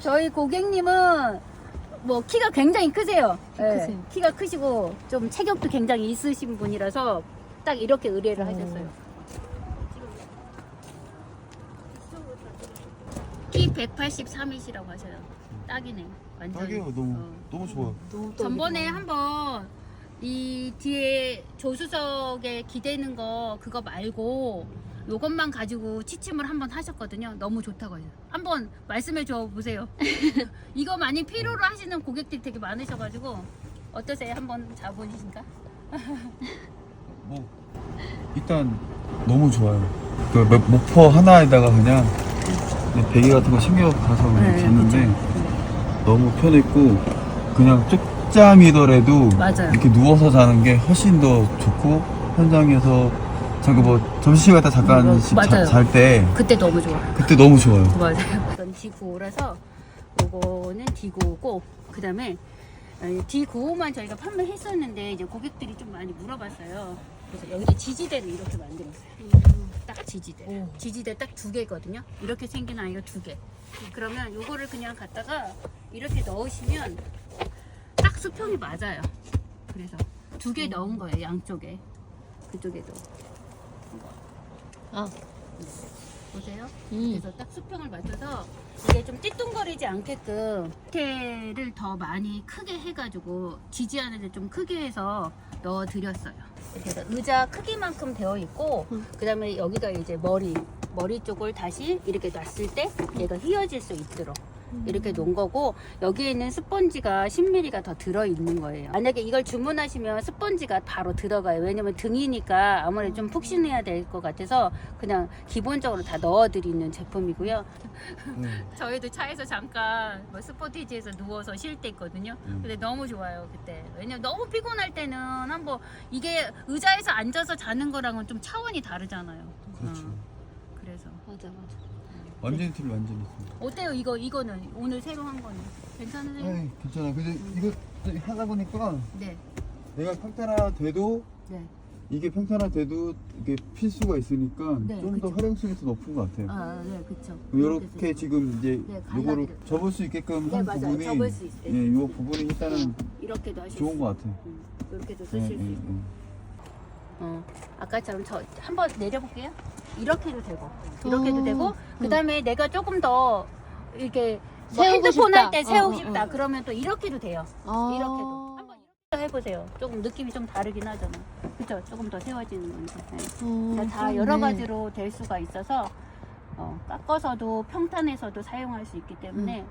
저희 고객님은 뭐 키가 굉장히 크세요. 키 예, 크세요. 키가 크시고 좀 체격도 굉장히 있으신 분이라서 딱 이렇게 의뢰를 오. 하셨어요. 키 183이시라고 하셔요. 딱이네. 완전. 딱이에요. 너무 너무 좋아요. 너무 또 전번에 이쁘다. 한번 이 뒤에 조수석에 기대는 거 그거 말고 요것만 가지고 취침을 한번 하셨거든요. 너무 좋다고 해요. 한번 말씀해 줘 보세요. 이거 많이 필요로 하시는 고객들이 되게 많으셔가지고 어떠세요? 한번 자보시니까? 뭐 일단 너무 좋아요. 그 목- 목포 하나에다가 그냥 그냥 베개 같은 거 챙겨 가서 그냥 네, 잤는데 너무 편했고 그냥 쪽잠이더라도 맞아요. 이렇게 누워서 자는 게 훨씬 더 좋고 현장에서 잠깐 뭐 점심시간 때 잠깐 음, 맞아요. 잘 때 그때 너무 좋아. 그때 너무 좋아요. 맞아요. 이건 D95라서 요거는 D95고 그 다음에 D95만 저희가 판매했었는데 이제 고객들이 좀 많이 물어봤어요. 그래서 여기 지지대를 이렇게 만들었어요. 딱 지지대. 오. 지지대 딱 두 개거든요. 이렇게 생긴 아이가 두 개. 그러면 요거를 그냥 갖다가 이렇게 넣으시면 딱 수평이 맞아요. 그래서 두 개 넣은 거예요. 양쪽에. 그쪽에도. 아, 보세요. 음. 그래서 딱 수평을 맞춰서 이게 좀 띠뚱거리지 않게끔 밑에를 더 많이 크게 해가지고 지지하는 데 좀 크게 해서 넣어드렸어요. 그래서 의자 크기만큼 되어 있고 음. 그 다음에 여기가 이제 머리 머리 쪽을 다시 이렇게 놨을 때 얘가 휘어질 수 있도록 이렇게 놓은 거고 여기에 있는 스펀지가 10mm가 더 들어 있는 거예요. 만약에 이걸 주문하시면 스펀지가 바로 들어가요. 왜냐면 등이니까 아무래도 좀 푹신해야 될 것 같아서 그냥 기본적으로 다 넣어드리는 제품이고요. 네. 저희도 차에서 잠깐 뭐 스포티지에서 누워서 쉴 때 있거든요. 음. 근데 너무 좋아요 그때. 왜냐면 너무 피곤할 때는 한번 이게 의자에서 앉아서 자는 거랑은 좀 차원이 다르잖아요. 그렇죠. 어, 그래서 맞아, 맞아. 완전히 틀려 완전히 틀려. 어때요 이거 이거는 오늘 새로 한 거는 괜찮으세요? 에이, 괜찮아. 근데 이거 하다 보니까 네. 내가 평탄화 돼도 네. 이게 평탄화 돼도 이게 필수가 있으니까 네, 좀 더 그쵸. 활용성이 더 높은 것 같아요. 아, 네, 그쵸. 이렇게 지금 이제 네, 요거를 갈라드려. 접을 수 있게끔 네, 한 맞아요. 부분이 접을 수 있게. 예, 요 부분이 일단은 이렇게도 하실 좋은 수 것 같아요. 음, 이렇게도 예, 쓰실 예, 수 있고. 예. 어, 아까처럼 저 한번 내려볼게요. 이렇게도 되고, 이렇게도 어, 되고, 그 다음에 내가 조금 더 이렇게 뭐 세우고 핸드폰 싶다. 할 때 세우고 어, 어, 싶다. 어. 그러면 또 이렇게도 돼요. 아. 이렇게도. 한번 이렇게 해보세요. 조금 느낌이 좀 다르긴 하잖아. 그쵸? 조금 더 세워지는 건데. 네. 어, 그러니까 다 그렇네. 여러 가지로 될 수가 있어서 어, 깎아서도 평탄해서도 사용할 수 있기 때문에